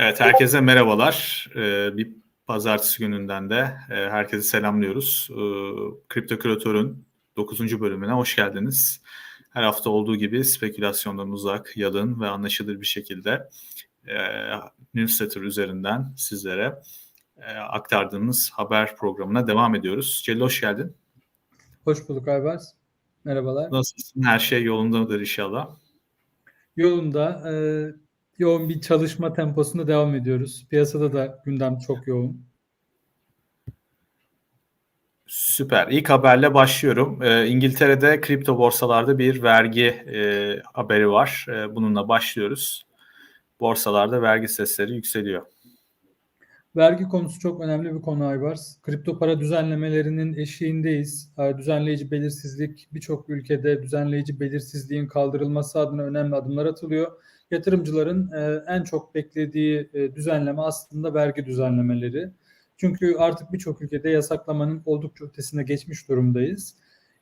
Evet, herkese merhabalar. Ee, bir pazartesi gününden de e, herkese selamlıyoruz. Ee, Kripto Küratör'ün 9. bölümüne hoş geldiniz. Her hafta olduğu gibi spekülasyondan uzak, yalın ve anlaşılır bir şekilde e, newsletter üzerinden sizlere e, aktardığımız haber programına devam ediyoruz. Celil hoş geldin. Hoş bulduk Aybars. Merhabalar. Nasılsın? Her şey yolundadır inşallah. Yolunda. E, yoğun bir çalışma temposunda devam ediyoruz. Piyasada da gündem çok yoğun. Süper. İlk haberle başlıyorum. Ee, İngiltere'de kripto borsalarda bir vergi e, haberi var. E, bununla başlıyoruz. Borsalarda vergi sesleri yükseliyor. Vergi konusu çok önemli bir konu Aybars. Kripto para düzenlemelerinin eşiğindeyiz. Düzenleyici belirsizlik birçok ülkede düzenleyici belirsizliğin kaldırılması adına önemli adımlar atılıyor. Yatırımcıların e, en çok beklediği e, düzenleme aslında vergi düzenlemeleri. Çünkü artık birçok ülkede yasaklamanın oldukça ötesine geçmiş durumdayız.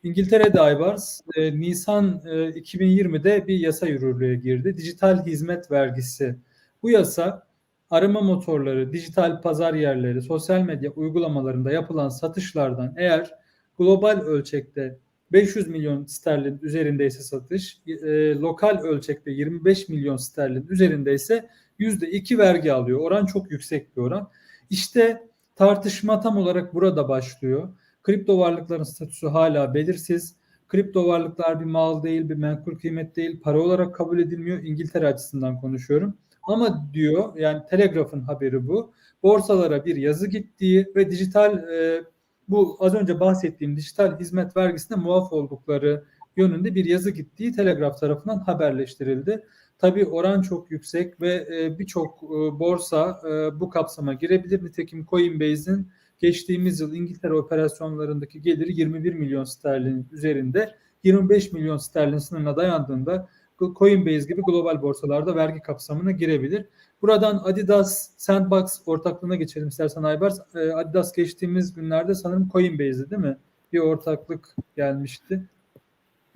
İngiltere'de Aybars e, Nisan 2020'de bir yasa yürürlüğe girdi. Dijital hizmet vergisi. Bu yasa arama motorları, dijital pazar yerleri, sosyal medya uygulamalarında yapılan satışlardan eğer global ölçekte 500 milyon sterlin üzerindeyse satış, e, lokal ölçekte 25 milyon sterlin üzerindeyse %2 vergi alıyor. Oran çok yüksek bir oran. İşte tartışma tam olarak burada başlıyor. Kripto varlıkların statüsü hala belirsiz. Kripto varlıklar bir mal değil, bir menkul kıymet değil, para olarak kabul edilmiyor. İngiltere açısından konuşuyorum. Ama diyor yani Telegraph'ın haberi bu. Borsalara bir yazı gittiği ve dijital e, bu az önce bahsettiğim dijital hizmet vergisine muaf oldukları yönünde bir yazı gittiği Telegraph tarafından haberleştirildi. Tabi oran çok yüksek ve e, birçok e, borsa e, bu kapsama girebilir. Nitekim Coinbase'in geçtiğimiz yıl İngiltere operasyonlarındaki geliri 21 milyon sterlin üzerinde 25 milyon sterlin sınırına dayandığında Coinbase gibi global borsalarda vergi kapsamına girebilir. Buradan Adidas Sandbox ortaklığına geçelim istersen Aybars. Ee, Adidas geçtiğimiz günlerde sanırım Coinbase'de değil mi? Bir ortaklık gelmişti.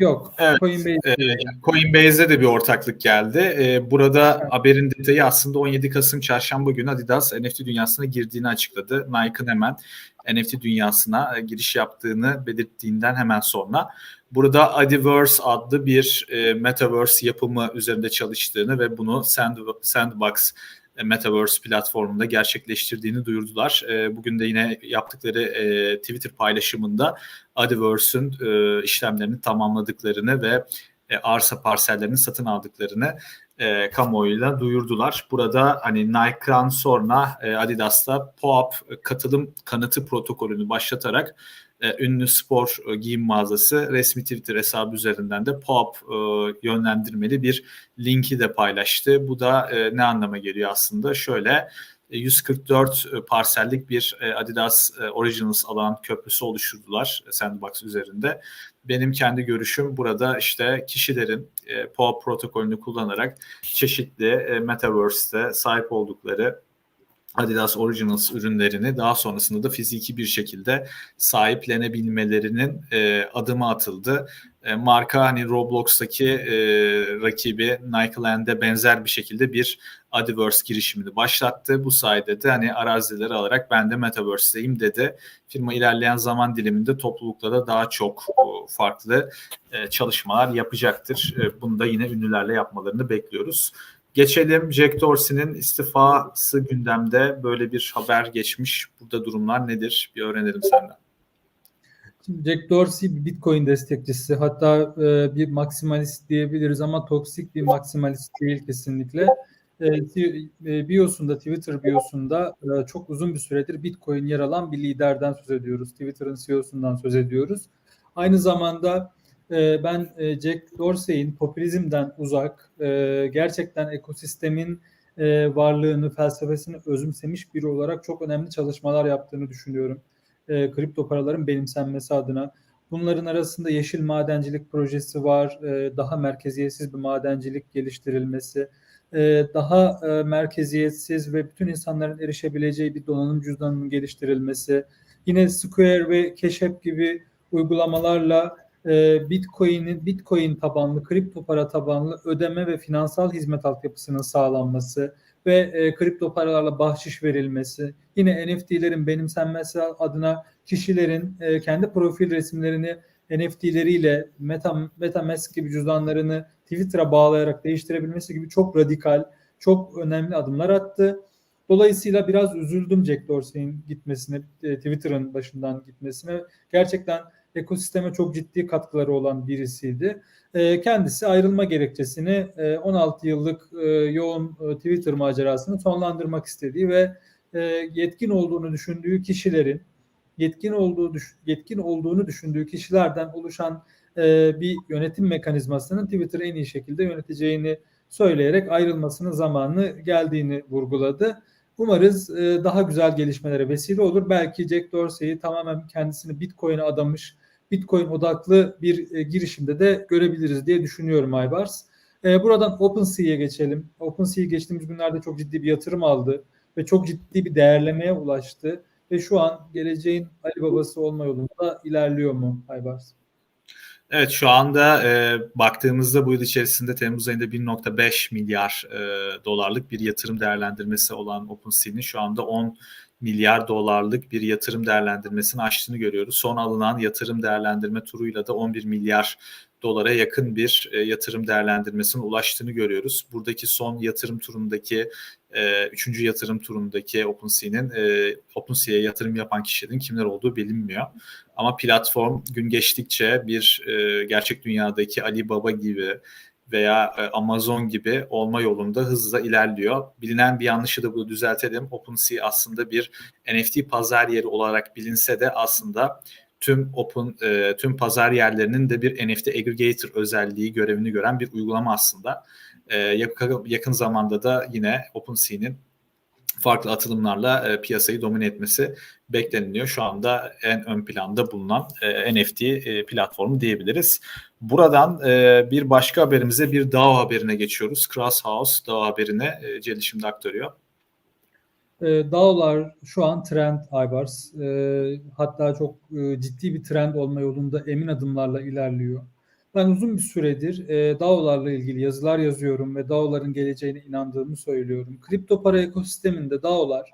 Yok. Evet, Coinbase. E, Coinbase'de de bir ortaklık geldi. E, burada evet. haberin detayı aslında 17 Kasım Çarşamba günü Adidas NFT dünyasına girdiğini açıkladı. Nike'ın hemen NFT dünyasına e, giriş yaptığını belirttiğinden hemen sonra burada Adiverse adlı bir e, metaverse yapımı üzerinde çalıştığını ve bunu Sand, Sandbox Metaverse platformunda gerçekleştirdiğini duyurdular. E, bugün de yine yaptıkları e, Twitter paylaşımında Adiverse'ün e, işlemlerini tamamladıklarını ve e, arsa parsellerini satın aldıklarını e, kamuoyuyla duyurdular. Burada hani Nike'dan sonra e, Adidas'ta POAP katılım kanıtı protokolünü başlatarak e, ünlü spor e, giyim mağazası resmi Twitter hesabı üzerinden de POAP e, yönlendirmeli bir linki de paylaştı. Bu da ne anlama geliyor aslında? Şöyle 144 e, parsellik bir Adidas Originals alan köprüsü oluşturdular Sandbox üzerinde. Benim kendi görüşüm burada işte kişilerin POAP protokolünü kullanarak çeşitli Metaverse'te sahip oldukları Adidas Originals ürünlerini daha sonrasında da fiziki bir şekilde sahiplenebilmelerinin e, adımı atıldı. E, marka hani Roblox'taki e, rakibi Nikeland'e benzer bir şekilde bir Adiverse girişimini başlattı. Bu sayede de hani arazileri alarak ben de Metaverse'deyim dedi. Firma ilerleyen zaman diliminde toplulukla da daha çok o, farklı e, çalışmalar yapacaktır. E, bunu da yine ünlülerle yapmalarını bekliyoruz. Geçelim Jack Dorsey'nin istifası gündemde böyle bir haber geçmiş. Burada durumlar nedir? Bir öğrenelim senden. Şimdi Jack Dorsey bir Bitcoin destekçisi. Hatta e, bir maksimalist diyebiliriz ama toksik bir maksimalist değil kesinlikle. E, e, biosunda, Twitter biosunda çok uzun bir süredir Bitcoin yer alan bir liderden söz ediyoruz. Twitter'ın CEO'sundan söz ediyoruz. Aynı zamanda ee, ben e, Jack Dorsey'in popülizmden uzak, e, gerçekten ekosistemin e, varlığını, felsefesini özümsemiş biri olarak çok önemli çalışmalar yaptığını düşünüyorum. Kripto paraların benimsenmesi adına. Bunların arasında yeşil madencilik projesi var, daha merkeziyetsiz bir madencilik geliştirilmesi, daha merkeziyetsiz ve bütün insanların erişebileceği bir donanım cüzdanının geliştirilmesi, yine Square ve App gibi uygulamalarla e, Bitcoin'in Bitcoin tabanlı, kripto para tabanlı ödeme ve finansal hizmet altyapısının sağlanması ve e, kripto paralarla bahşiş verilmesi, yine NFT'lerin benimsenmesi adına kişilerin e, kendi profil resimlerini NFT'leriyle Meta, MetaMask gibi cüzdanlarını Twitter'a bağlayarak değiştirebilmesi gibi çok radikal, çok önemli adımlar attı. Dolayısıyla biraz üzüldüm Jack Dorsey'in gitmesine, e, Twitter'ın başından gitmesine. Gerçekten ekosisteme çok ciddi katkıları olan birisiydi. E, kendisi ayrılma gerekçesini e, 16 yıllık e, yoğun e, Twitter macerasını sonlandırmak istediği ve e, yetkin olduğunu düşündüğü kişilerin yetkin olduğu yetkin olduğunu düşündüğü kişilerden oluşan e, bir yönetim mekanizmasının Twitter'ı en iyi şekilde yöneteceğini söyleyerek ayrılmasının zamanı geldiğini vurguladı. Umarız e, daha güzel gelişmelere vesile olur. Belki Jack Dorsey'i tamamen kendisini Bitcoin'e adamış, Bitcoin odaklı bir e, girişimde de görebiliriz diye düşünüyorum Aybars. E, buradan OpenSea'ye geçelim. OpenSea geçtiğimiz günlerde çok ciddi bir yatırım aldı ve çok ciddi bir değerlemeye ulaştı ve şu an geleceğin Ali babası olma yolunda ilerliyor mu Aybars? Evet şu anda e, baktığımızda bu yıl içerisinde Temmuz ayında 1.5 milyar e, dolarlık bir yatırım değerlendirmesi olan OpenSea'nin şu anda 10 milyar dolarlık bir yatırım değerlendirmesini açtığını görüyoruz. Son alınan yatırım değerlendirme turuyla da 11 milyar dolara yakın bir e, yatırım değerlendirmesine ulaştığını görüyoruz. Buradaki son yatırım turundaki, e, üçüncü yatırım turundaki OpenSea'nin e, OpenSea'ya yatırım yapan kişilerin kimler olduğu bilinmiyor. Ama platform gün geçtikçe bir e, gerçek dünyadaki Alibaba gibi veya e, Amazon gibi olma yolunda hızla ilerliyor. Bilinen bir yanlışı da bunu düzeltelim. OpenSea aslında bir NFT pazar yeri olarak bilinse de aslında tüm open e, tüm pazar yerlerinin de bir NFT aggregator özelliği görevini gören bir uygulama aslında. E, yakın, yakın zamanda da yine OpenSea'nin farklı atılımlarla piyasayı domine etmesi bekleniliyor. Şu anda en ön planda bulunan NFT platformu diyebiliriz. Buradan e, bir başka haberimize bir DAO haberine geçiyoruz. Crosshouse DAO haberine e, Celil şimdi aktarıyor. E, DAO'lar şu an trend Aybars. E, hatta çok e, ciddi bir trend olma yolunda emin adımlarla ilerliyor. Ben uzun bir süredir e, DAO'larla ilgili yazılar yazıyorum ve DAO'ların geleceğine inandığımı söylüyorum. Kripto para ekosisteminde DAO'lar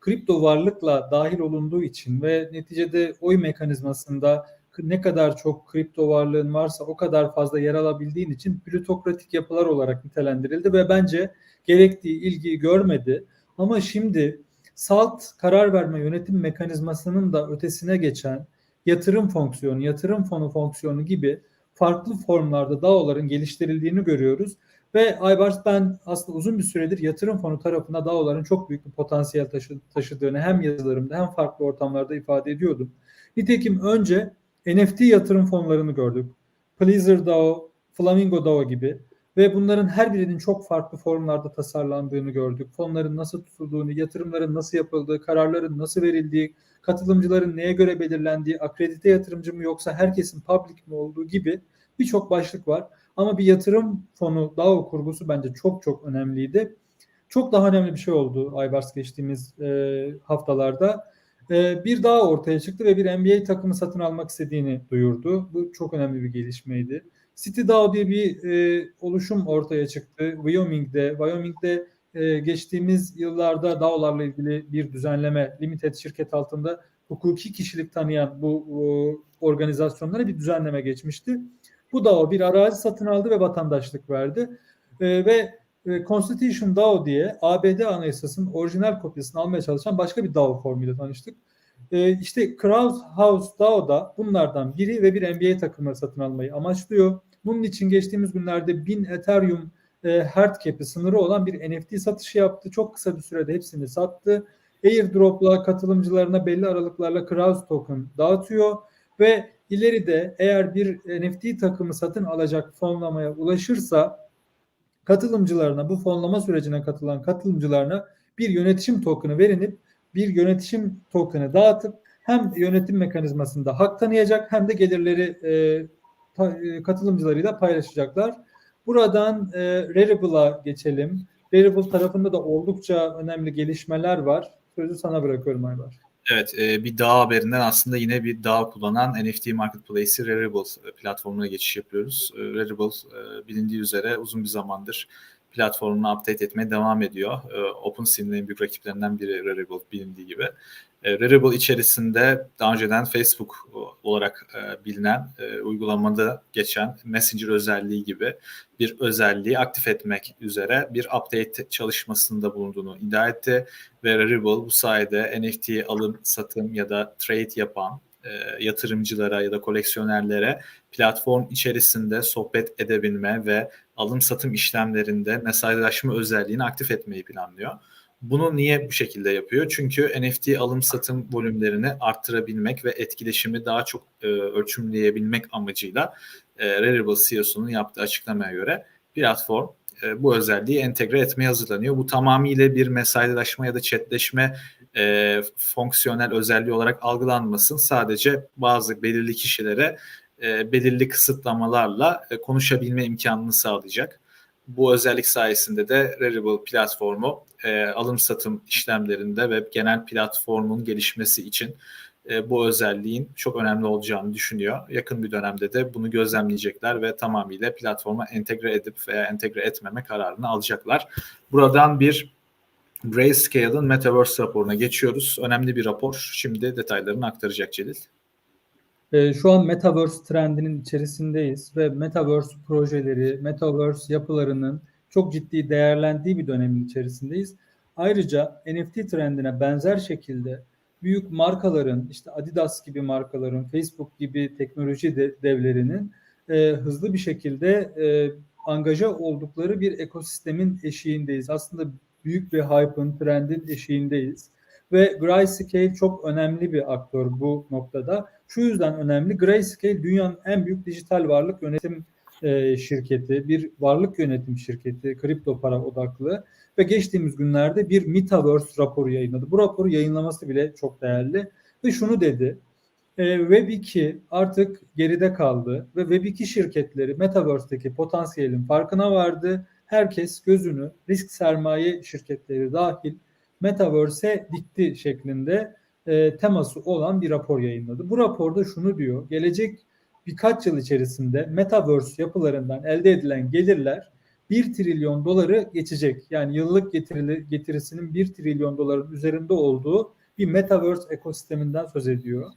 kripto varlıkla dahil olunduğu için ve neticede oy mekanizmasında ne kadar çok kripto varlığın varsa o kadar fazla yer alabildiğin için plütokratik yapılar olarak nitelendirildi ve bence gerektiği ilgiyi görmedi. Ama şimdi salt karar verme yönetim mekanizmasının da ötesine geçen yatırım fonksiyonu, yatırım fonu fonksiyonu gibi farklı formlarda DAO'ların geliştirildiğini görüyoruz. Ve Aybars ben aslında uzun bir süredir yatırım fonu tarafında DAO'ların çok büyük bir potansiyel taşı, taşıdığını hem yazılarımda hem farklı ortamlarda ifade ediyordum. Nitekim önce NFT yatırım fonlarını gördük. Pleaser DAO, Flamingo DAO gibi ve bunların her birinin çok farklı formlarda tasarlandığını gördük. Fonların nasıl tutulduğunu, yatırımların nasıl yapıldığı, kararların nasıl verildiği, katılımcıların neye göre belirlendiği, akredite yatırımcı mı yoksa herkesin public mi olduğu gibi birçok başlık var. Ama bir yatırım fonu DAO kurgusu bence çok çok önemliydi. Çok daha önemli bir şey oldu Aybars geçtiğimiz e, haftalarda. E, bir DAO ortaya çıktı ve bir NBA takımı satın almak istediğini duyurdu. Bu çok önemli bir gelişmeydi. City DAO diye bir e, oluşum ortaya çıktı. Wyoming'de, Wyoming'de e, geçtiğimiz yıllarda DAO'larla ilgili bir düzenleme, limited şirket altında hukuki kişilik tanıyan bu o, organizasyonlara bir düzenleme geçmişti. Bu DAO bir arazi satın aldı ve vatandaşlık verdi. E, ve e, Constitution DAO diye ABD Anayasası'nın orijinal kopyasını almaya çalışan başka bir DAO formuyla tanıştık. E, işte Crowdhouse DAO da bunlardan biri ve bir NBA takımı satın almayı amaçlıyor. Bunun için geçtiğimiz günlerde 1000 Ethereum e, hard cap'i sınırı olan bir NFT satışı yaptı. Çok kısa bir sürede hepsini sattı. Airdrop'la katılımcılarına belli aralıklarla Crowd token dağıtıyor ve ileride eğer bir NFT takımı satın alacak fonlamaya ulaşırsa katılımcılarına bu fonlama sürecine katılan katılımcılarına bir yönetişim token'ı verilip bir yönetişim token'ı dağıtıp hem yönetim mekanizmasında hak tanıyacak hem de gelirleri e, katılımcılarıyla paylaşacaklar. Buradan e, Rarible'a geçelim. Rarible tarafında da oldukça önemli gelişmeler var. Sözü sana bırakıyorum Aybar. Evet, e, bir DAO haberinden aslında yine bir DAO kullanan NFT Marketplace'i Rarible platformuna geçiş yapıyoruz. E, Rarible e, bilindiği üzere uzun bir zamandır platformunu update etmeye devam ediyor. E, OpenSea'nin en büyük rakiplerinden biri Rarible bilindiği gibi. E, Rarible içerisinde daha önceden Facebook olarak e, bilinen e, uygulamada geçen Messenger özelliği gibi bir özelliği aktif etmek üzere bir update çalışmasında bulunduğunu iddia etti ve Rarible bu sayede NFT alım, satım ya da trade yapan e, yatırımcılara ya da koleksiyonerlere platform içerisinde sohbet edebilme ve alım satım işlemlerinde mesajlaşma özelliğini aktif etmeyi planlıyor. Bunu niye bu şekilde yapıyor? Çünkü NFT alım satım volümlerini arttırabilmek ve etkileşimi daha çok e, ölçümleyebilmek amacıyla e, Rarible CEO'sunun yaptığı açıklamaya göre platform e, bu özelliği entegre etmeye hazırlanıyor. Bu tamamıyla bir mesajlaşma ya da chatleşme e, fonksiyonel özelliği olarak algılanmasın. Sadece bazı belirli kişilere e, belirli kısıtlamalarla e, konuşabilme imkanını sağlayacak. Bu özellik sayesinde de Rarible platformu e, alım satım işlemlerinde ve genel platformun gelişmesi için bu özelliğin çok önemli olacağını düşünüyor. Yakın bir dönemde de bunu gözlemleyecekler ve tamamıyla platforma entegre edip veya entegre etmeme kararını alacaklar. Buradan bir Grayscale'ın Metaverse raporuna geçiyoruz. Önemli bir rapor. Şimdi detaylarını aktaracak Celil. E, şu an Metaverse trendinin içerisindeyiz ve Metaverse projeleri, Metaverse yapılarının çok ciddi değerlendiği bir dönemin içerisindeyiz. Ayrıca NFT trendine benzer şekilde büyük markaların, işte Adidas gibi markaların, Facebook gibi teknoloji de, devlerinin e, hızlı bir şekilde e, angaja oldukları bir ekosistemin eşiğindeyiz. Aslında büyük bir hype'ın, trendin eşiğindeyiz. Ve Grayscale çok önemli bir aktör bu noktada. Şu yüzden önemli. Grayscale dünyanın en büyük dijital varlık yönetim e, şirketi, bir varlık yönetim şirketi, kripto para odaklı ve geçtiğimiz günlerde bir Metaverse raporu yayınladı. Bu raporu yayınlaması bile çok değerli ve şunu dedi. E, Web2 artık geride kaldı ve Web2 şirketleri Metaverse'deki potansiyelin farkına vardı. Herkes gözünü risk sermaye şirketleri dahil Metaverse'e dikti şeklinde e, teması olan bir rapor yayınladı. Bu raporda şunu diyor. Gelecek birkaç yıl içerisinde Metaverse yapılarından elde edilen gelirler 1 trilyon doları geçecek. Yani yıllık getirili, getirisinin 1 trilyon doların üzerinde olduğu bir Metaverse ekosisteminden söz ediyor.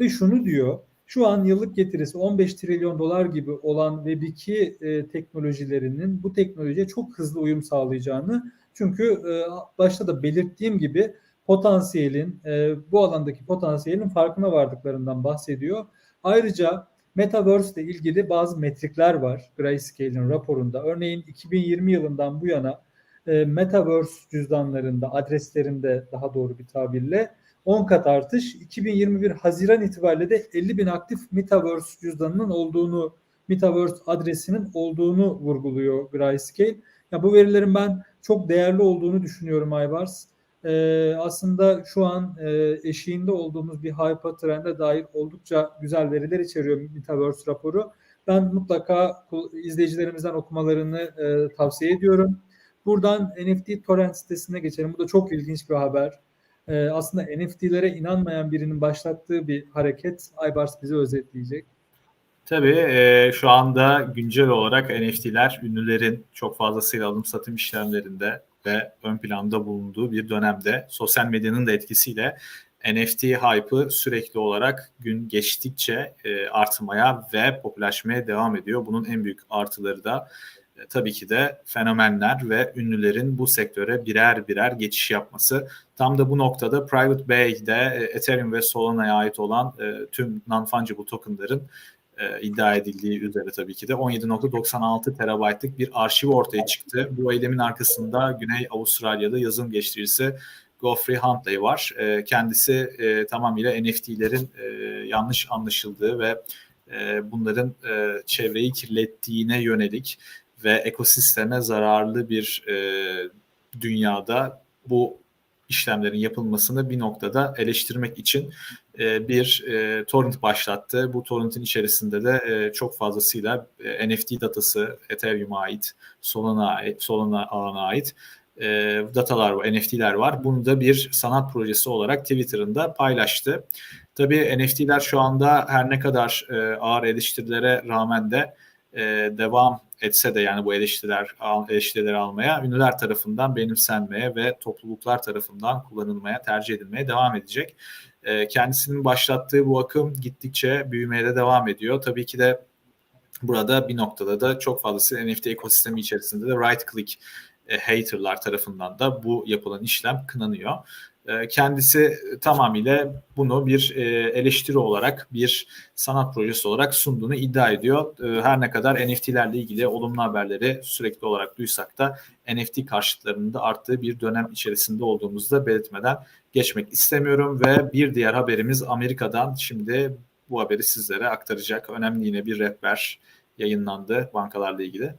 Ve şunu diyor, şu an yıllık getirisi 15 trilyon dolar gibi olan Web2 e, teknolojilerinin bu teknolojiye çok hızlı uyum sağlayacağını çünkü e, başta da belirttiğim gibi potansiyelin, e, bu alandaki potansiyelin farkına vardıklarından bahsediyor. Ayrıca Metaverse ile ilgili bazı metrikler var Grayscale'in raporunda. Örneğin 2020 yılından bu yana e, Metaverse cüzdanlarında, adreslerinde daha doğru bir tabirle 10 kat artış. 2021 Haziran itibariyle de 50 bin aktif Metaverse cüzdanının olduğunu, Metaverse adresinin olduğunu vurguluyor Grayscale. Ya bu verilerin ben çok değerli olduğunu düşünüyorum Aybars. Ee, aslında şu an e, eşiğinde olduğumuz bir hype trende dair oldukça güzel veriler içeriyor Metaverse raporu. Ben mutlaka izleyicilerimizden okumalarını e, tavsiye ediyorum. Buradan NFT Torrent sitesine geçelim. Bu da çok ilginç bir haber. E, aslında NFT'lere inanmayan birinin başlattığı bir hareket. Aybars bize özetleyecek. Tabii e, şu anda güncel olarak NFT'ler ünlülerin çok fazlasıyla alım satım işlemlerinde ve ön planda bulunduğu bir dönemde sosyal medyanın da etkisiyle NFT hype'ı sürekli olarak gün geçtikçe e, artmaya ve popülerleşmeye devam ediyor. Bunun en büyük artıları da e, tabii ki de fenomenler ve ünlülerin bu sektöre birer birer geçiş yapması. Tam da bu noktada Private Bay'de e, Ethereum ve Solana'ya ait olan e, tüm non-fungible tokenların e, iddia edildiği üzere tabii ki de 17.96 terabaytlık bir arşiv ortaya çıktı. Bu eylemin arkasında Güney Avustralya'da yazılım geliştiricisi Geoffrey Huntley var. E, kendisi e, tamamıyla NFT'lerin e, yanlış anlaşıldığı ve e, bunların e, çevreyi kirlettiğine yönelik ve ekosisteme zararlı bir e, dünyada bu işlemlerin yapılmasını bir noktada eleştirmek için e, bir e, torrent başlattı. Bu torrentin içerisinde de e, çok fazlasıyla e, NFT datası Ethereum'a ait, Solana, Solana ağına ait e, datalar var, NFT'ler var. Bunu da bir sanat projesi olarak Twitter'ında paylaştı. Tabii NFT'ler şu anda her ne kadar e, ağır eleştirilere rağmen de e, devam etse de yani bu eleştiriler eleştirileri almaya ünlüler tarafından benimsenmeye ve topluluklar tarafından kullanılmaya tercih edilmeye devam edecek. E, kendisinin başlattığı bu akım gittikçe büyümeye de devam ediyor. Tabii ki de burada bir noktada da çok fazlası NFT ekosistemi içerisinde de right click e, haterlar tarafından da bu yapılan işlem kınanıyor. E, kendisi tamamıyla bunu bir e, eleştiri olarak, bir sanat projesi olarak sunduğunu iddia ediyor. E, her ne kadar NFT'lerle ilgili olumlu haberleri sürekli olarak duysak da NFT karşıtlarının da arttığı bir dönem içerisinde olduğumuzu da belirtmeden geçmek istemiyorum ve bir diğer haberimiz Amerika'dan şimdi bu haberi sizlere aktaracak. Önemli yine bir rehber yayınlandı bankalarla ilgili.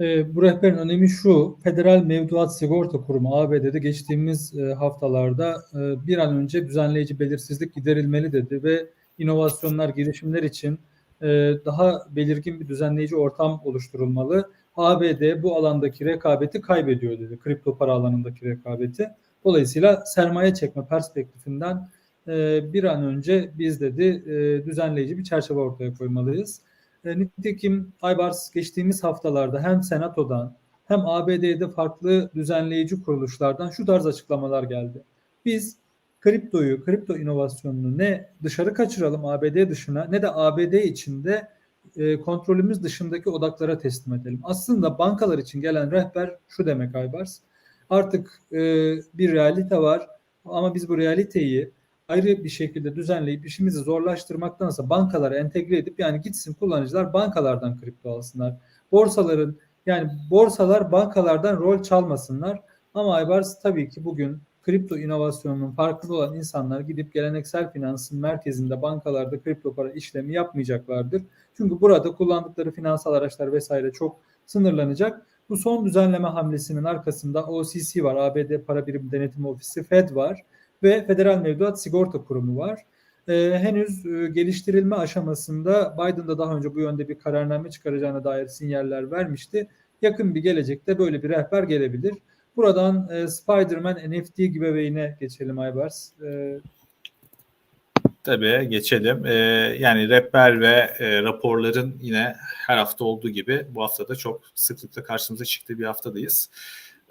E, bu rehberin önemi şu, Federal Mevduat Sigorta Kurumu ABD'de geçtiğimiz e, haftalarda e, bir an önce düzenleyici belirsizlik giderilmeli dedi ve inovasyonlar, girişimler için e, daha belirgin bir düzenleyici ortam oluşturulmalı. ABD bu alandaki rekabeti kaybediyor dedi, kripto para alanındaki rekabeti. Dolayısıyla sermaye çekme perspektifinden e, bir an önce biz dedi e, düzenleyici bir çerçeve ortaya koymalıyız. E, nitekim Aybars geçtiğimiz haftalarda hem Senato'dan hem ABD'de farklı düzenleyici kuruluşlardan şu tarz açıklamalar geldi. Biz kriptoyu, kripto inovasyonunu ne dışarı kaçıralım ABD dışına ne de ABD içinde e, kontrolümüz dışındaki odaklara teslim edelim. Aslında bankalar için gelen rehber şu demek Aybars. Artık e, bir realite var ama biz bu realiteyi ayrı bir şekilde düzenleyip işimizi zorlaştırmaktansa bankalara entegre edip yani gitsin kullanıcılar bankalardan kripto alsınlar. Borsaların yani borsalar bankalardan rol çalmasınlar. Ama Aybars tabii ki bugün kripto inovasyonunun farkında olan insanlar gidip geleneksel finansın merkezinde bankalarda kripto para işlemi yapmayacaklardır. Çünkü burada kullandıkları finansal araçlar vesaire çok sınırlanacak. Bu son düzenleme hamlesinin arkasında OCC var, ABD Para Birim Denetim Ofisi, Fed var ve Federal Mevduat Sigorta Kurumu var. Ee, henüz e, geliştirilme aşamasında Biden da daha önce bu yönde bir kararname çıkaracağına dair sinyaller vermişti. Yakın bir gelecekte böyle bir rehber gelebilir. Buradan e, Spider-Man NFT giveaway'ine geçelim Aybars. E, Tabii geçelim. Ee, yani rehber ve e, raporların yine her hafta olduğu gibi bu hafta da çok sıklıkla karşımıza çıktığı bir haftadayız.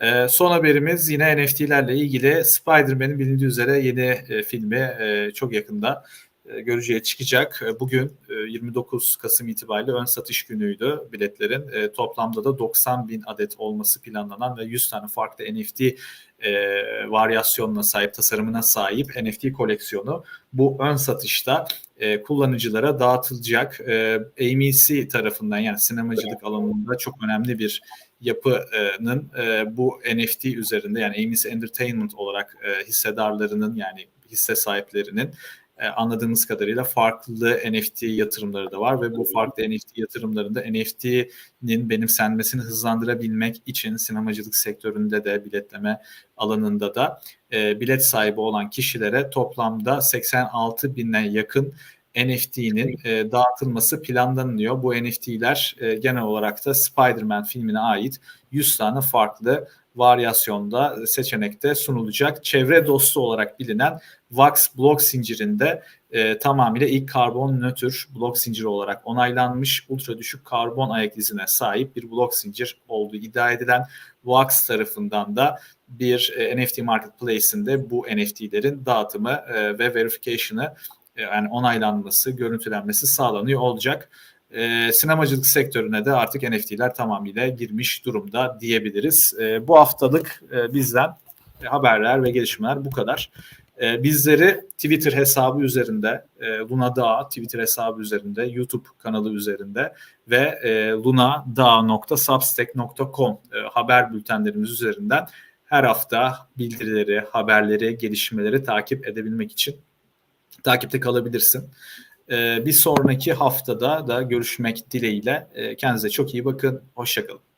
Ee, son haberimiz yine NFT'lerle ilgili Spider-Man'in bilindiği üzere yeni e, filmi e, çok yakında e, görücüye çıkacak. E, bugün e, 29 Kasım itibariyle ön satış günüydü biletlerin. E, toplamda da 90 bin adet olması planlanan ve 100 tane farklı NFT e, varyasyonuna sahip, tasarımına sahip NFT koleksiyonu bu ön satışta e, kullanıcılara dağıtılacak. E, AMC tarafından yani sinemacılık alanında çok önemli bir yapının e, bu NFT üzerinde yani AMC Entertainment olarak e, hissedarlarının yani hisse sahiplerinin e, anladığımız kadarıyla farklı NFT yatırımları da var ve bu farklı NFT yatırımlarında NFT'nin benimsenmesini hızlandırabilmek için sinemacılık sektöründe de biletleme alanında da e, bilet sahibi olan kişilere toplamda 86 bine yakın NFT'nin e, dağıtılması planlanıyor. Bu NFT'ler e, genel olarak da Spider-Man filmine ait 100 tane farklı varyasyonda seçenekte sunulacak. Çevre dostu olarak bilinen Vax blok zincirinde e, tamamıyla ilk karbon nötr blok zinciri olarak onaylanmış ultra düşük karbon ayak izine sahip bir blok zincir olduğu iddia edilen Vax tarafından da bir e, NFT marketplace'inde bu NFT'lerin dağıtımı e, ve verification'ı e, yani onaylanması, görüntülenmesi sağlanıyor olacak. E, sinemacılık sektörüne de artık NFT'ler tamamıyla girmiş durumda diyebiliriz. E, bu haftalık e, bizden haberler ve gelişmeler bu kadar. E, bizleri Twitter hesabı üzerinde, e, Luna Dağ Twitter hesabı üzerinde, YouTube kanalı üzerinde ve e, lunadağ.substack.com e, haber bültenlerimiz üzerinden her hafta bildirileri, haberleri, gelişmeleri takip edebilmek için takipte kalabilirsin. Ee, bir sonraki haftada da görüşmek dileğiyle. Ee, kendinize çok iyi bakın. Hoşçakalın.